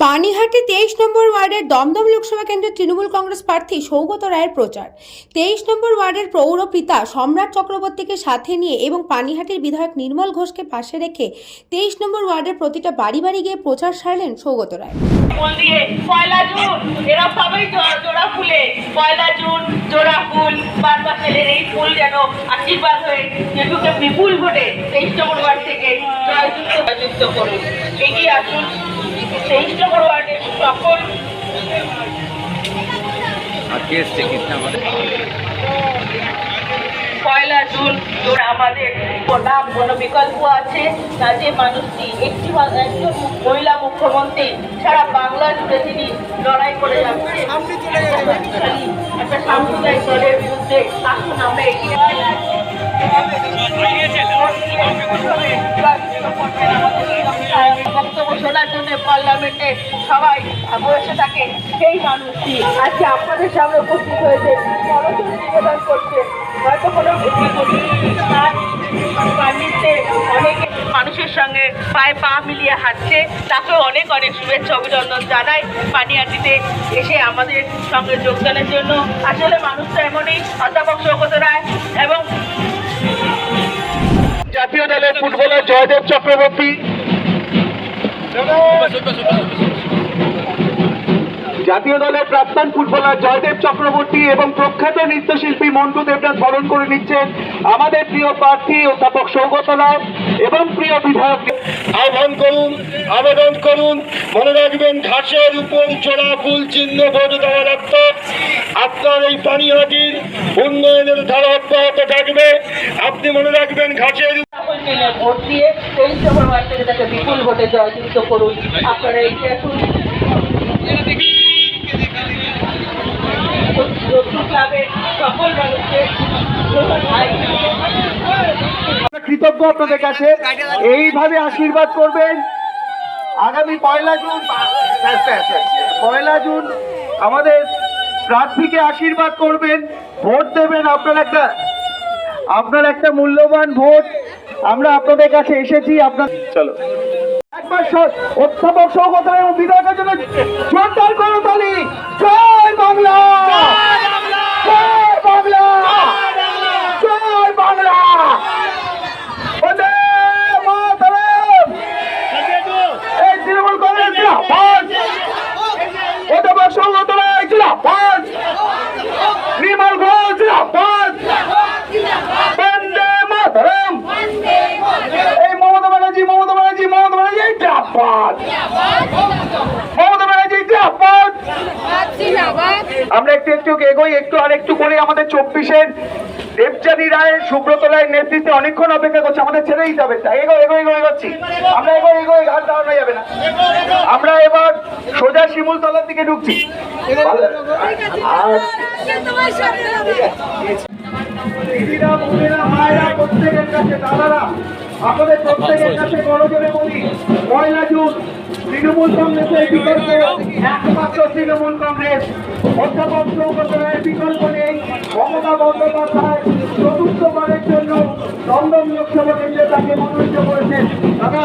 পানিহাটি তেইশ নম্বর ওয়ার্ডের দমদম লোকসভা কেন্দ্রের তৃণমূল কংগ্রেস প্রার্থী সৌগত রায়ের প্রচার। তেইশ নম্বর ওয়ার্ডের পৌর পিতা সম্রাট চক্রবর্তীকে সাথে নিয়ে এবং পানিহাটির বিধায়ক নির্মল ঘোষকে পাশে রেখে তেইশ নম্বর ওয়ার্ডের প্রতিটা বাড়ি বাড়ি গিয়ে প্রচার সারলেন সৌগত রায়। জোড়া ফুলে। বারবার ছেলের এই ফুল যেন আশীর্বাদ হয়ে বিপুল তেইশ নম্বর ওয়ার্ড থেকে জয়যুক্ত করুন। এগিয়ে আসুন। আজকে এসছে কৃষ্ণা আমাদের। পয়লা জুন আমাদের নাম কোনো বিকল্প আছে। না যে মানুষটি একটি একজন মহিলা মুখ্যমন্ত্রী সারা বাংলা জুড়ে তিনি লড়াই করে যাচ্ছে। একটা একটা সাম্প্রদায়িক দলের বিরুদ্ধে আসুন আমরা এগিয়ে বক্তব্য শোনার জন্য পার্লামেন্টে সবাই বসে থাকে। সেই মানুষটি আজকে আপনাদের সামনে উপস্থিত হয়েছে। মনোযোগ নিবেদন করছে। হয়তো কোনো মানুষের সঙ্গে পায়ে পা মিলিয়ে হাঁটছে। তাকেও অনেক অনেক শুভেচ্ছা, অভিনন্দন জানাই পানিয়াটিতে এসে আমাদের সঙ্গে যোগদানের জন্য। আসলে মানুষটা এমনই, অধ্যাপক সৌগত রায় এবং জাতীয় দলের ফুটবলার জয়দেব চক্রবর্তী জাতীয় দলের প্রাক্তন ফুটবলার জয়দেব চক্রবর্তী এবং প্রখ্যাত নৃত্যশিল্পী মন্টু দেবনাথ স্মরণ করে নিচ্ছেন আমাদের প্রিয় প্রার্থী অধ্যাপক সৌগত রায় এবং প্রিয় বিধায়ক আহ্বান করুন, আবেদন করুন, মনে রাখবেন ঘাসের উপর চড়া ফুল চিহ্ন ভোট দেওয়ার অর্থ আপনার এই পানিহাটির উন্নয়নের ধারা অব্যাহত থাকবে। আপনি মনে রাখবেন ঘাসের ভোট দিয়ে নম্বর ওয়ার্ড থেকে বিপুল ভোটে জয়যুক্ত করুন। আপনারা সকল মানুষকে কৃতজ্ঞ আপনাদের কাছে। এইভাবে আশীর্বাদ করবেন। আগামী পয়লা জুন পয়লা জুন আমাদের প্রার্থীকে আশীর্বাদ করবেন, ভোট দেবেন। আপনার একটা আপনার একটা মূল্যবান ভোট। আমরা আপনাদের কাছে এসেছি আপনার চলো। একবার অধ্যাপক সৌগত এবং বিধায়কের জন্য জোরদার করো তালি জয় বাংলা জয় বাংলা জয় বাংলা বন্দে মাতরম! এই তৃণমূল কংগ্রেস জিন্দাবাদ! অধ্যাপক সৌগত রায় জিন্দাবাদ! নির্মল ঘোষ জিন্দাবাদ! বন্দে মাতরম! এই মমতা ব্যানার্জি মমতা ব্যানার্জি মমতা ব্যানার্জি জিন্দাবাদ! মমতা ব্যানার্জি জিন্দাবাদ! আমরা একটু একটু এগোই একটু আর একটু করে আমাদের চব্বিশের দেবজানী রায় সুব্রত রায়ের নেতৃত্বে অনেকক্ষণ অপেক্ষা করছে আমাদের ছেড়ে দিতে হবে এগো এগো এগো এগোচ্ছি। আমরা এগো এগো ঘাট দাঁড়ানো যাবে না। আমরা এবার সোজা শিমুল তলার দিকে ঢুকছি। দিদিরা বোনেরা মায়েরা প্রত্যেকের কাছে দাদারা আপনাদের প্রত্যেকের কাছে বড় জোরে বলি, পয়লা জুন তৃণমূল কংগ্রেসের বিকল্প একমাত্র তৃণমূল কংগ্রেস। অধ্যাপক সৌগত বিকল্প নেই, মমতা বন্দ্যোপাধ্যায় চতুর্থবারের জন্য দমদম লোকসভা কেন্দ্রে তাকে মনোনীত করেছেন। দাদা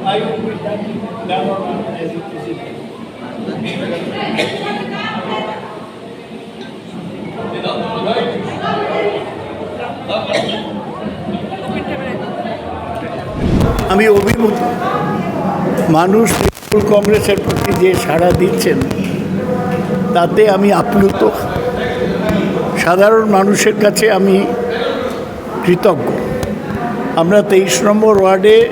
I will present that one as it is. আমি অভিভূত মানুষ তৃণমূল কংগ্রেসের প্রতি যে সাড়া দিচ্ছেন, তাতে আমি আপ্লুত। সাধারণ মানুষের কাছে আমি কৃতজ্ঞ। আমরা তেইশ নম্বর ওয়ার্ডে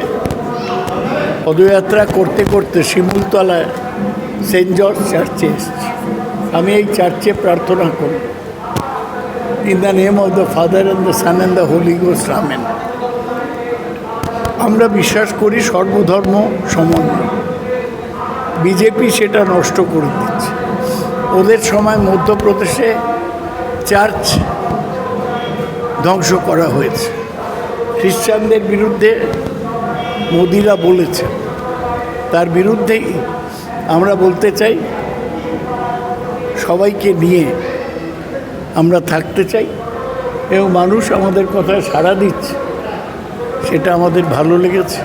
পদযাত্রা করতে করতে শিমুলতলায় সেন্ট জর্জ চার্চে এসেছি। আমি এই চার্চে প্রার্থনা করি। In the name of the father and the son and the holy ramen আমরা বিশ্বাস করি সর্বধর্ম সমন্বয়। বিজেপি সেটা নষ্ট করে দিচ্ছে। ওদের সময় মধ্যপ্রদেশে চার্চ ধ্বংস করা হয়েছে। খ্রিস্টানদের বিরুদ্ধে মোদিরা বলেছে। তার বিরুদ্ধেই আমরা বলতে চাই, সবাইকে নিয়ে আমরা থাকতে চাই এবং মানুষ আমাদের কথায় সাড়া দিচ্ছে। সেটা আমাদের ভালো লেগেছে।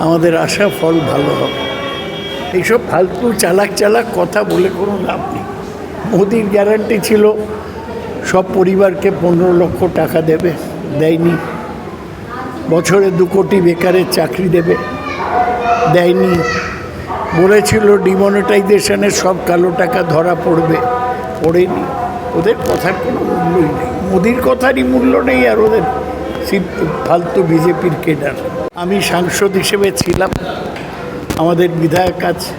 আমাদের আশা, ফল ভালো হবে। এইসব ফালতু চালাক চালাক কথা বলে কোনো লাভ নেই। মোদির গ্যারান্টি ছিল, সব পরিবারকে পনেরো লক্ষ টাকা দেবে, দেয়নি। বছরে দু কোটি বেকারের চাকরি দেবে, দেয়নি। বলেছিল ডিমনিটাইজেশনের সব কালো টাকা ধরা পড়বে। পড়েনি। ওদের কথার কোনো মূল্যই নেই। মোদির কথারই মূল্য নেই আর ওদের ফালতু বিজেপির কেডার। আমি সাংসদ হিসেবে ছিলাম। আমাদের বিধায়ক আছে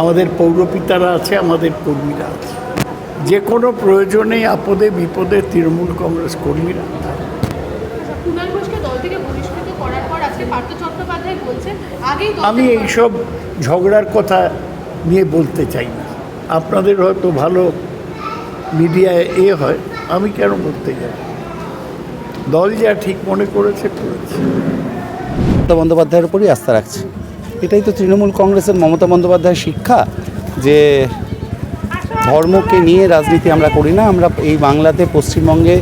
আমাদের পৌরপিতারা আছে আমাদের কর্মীরা আছে। যে কোনো প্রয়োজনে আপদে বিপদে তৃণমূল কংগ্রেস কর্মীরা আমি এইসব ঝগড়ার কথা নিয়ে বলতে চাই না। আপনাদের হয়তো ভালো মিডিয়ায় এ হয় আমি কেন বলতে যাই? দল যা ঠিক মনে করেছে করেছে। মমতা বন্দ্যোপাধ্যায়ের উপরই আস্থা রাখছে। এটাই তো তৃণমূল কংগ্রেসের মমতা বন্দ্যোপাধ্যায়ের শিক্ষা যে ধর্মকে নিয়ে রাজনীতি আমরা করি না আমরা এই বাংলাতে পশ্চিমবঙ্গে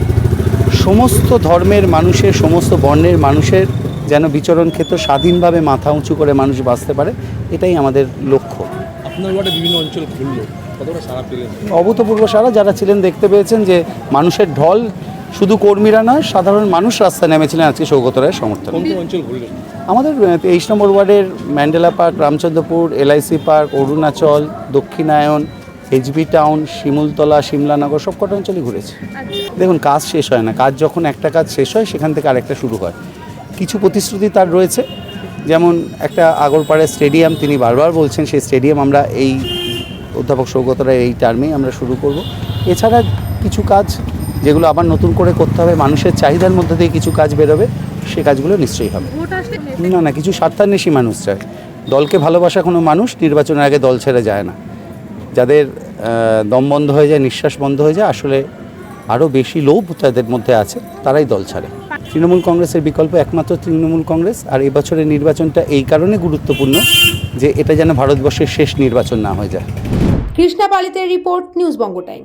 সমস্ত ধর্মের মানুষের সমস্ত বর্ণের মানুষের যেন বিচরণ ক্ষেত্র স্বাধীনভাবে মাথা উঁচু করে মানুষ বাঁচতে পারে এটাই আমাদের লক্ষ্য। আপনার ওয়ার্ডে বিভিন্ন অঞ্চল অভূতপূর্ব সারা যারা ছিলেন দেখতে পেয়েছেন যে মানুষের ঢল শুধু কর্মীরা নয় সাধারণ মানুষ রাস্তায় নেমেছিলেন আজকে সৌগত রায়ের সমর্থনে অঞ্চল আমাদের তেইশ নম্বর ওয়ার্ডের Mandela park Ramchandrapur L I C park Arunachal Dakshinayan H B town Shimultala Simlanagar সব কটা অঞ্চলই ঘুরেছে। দেখুন কাজ শেষ হয় না। কাজ যখন একটা কাজ শেষ হয় সেখান থেকে আরেকটা শুরু হয়। কিছু প্রতিশ্রুতি তার রয়েছে। যেমন একটা আগরপাড়া স্টেডিয়াম তিনি বারবার বলছেন সেই স্টেডিয়াম আমরা এই অধ্যাপক সৌগত রায় এই টার্মেই আমরা শুরু করব। এছাড়া কিছু কাজ যেগুলো আবার নতুন করে করতে হবে মানুষের চাহিদার মধ্যে দিয়ে কিছু কাজ বেরোবে সে কাজগুলো নিশ্চয়ই হবে। না না কিছু স্বার্থান্বেষী মানুষ চায়। দলকে ভালোবাসা কোনো মানুষ নির্বাচনের আগে দল ছেড়ে যায় না। যাদের দম বন্ধ হয়ে যায় নিঃশ্বাস বন্ধ হয়ে যায় আসলে আরও বেশি লোভ তাদের মধ্যে আছে তারাই দল ছাড়ে। তৃণমূল কংগ্রেসের বিকল্প একমাত্র তৃণমূল কংগ্রেস আর এবছরের নির্বাচনটা এই কারণে গুরুত্বপূর্ণ যে এটা যেন ভারতবর্ষের শেষ নির্বাচন না হয়ে যায়। Krishna পালিতের report news Banga time.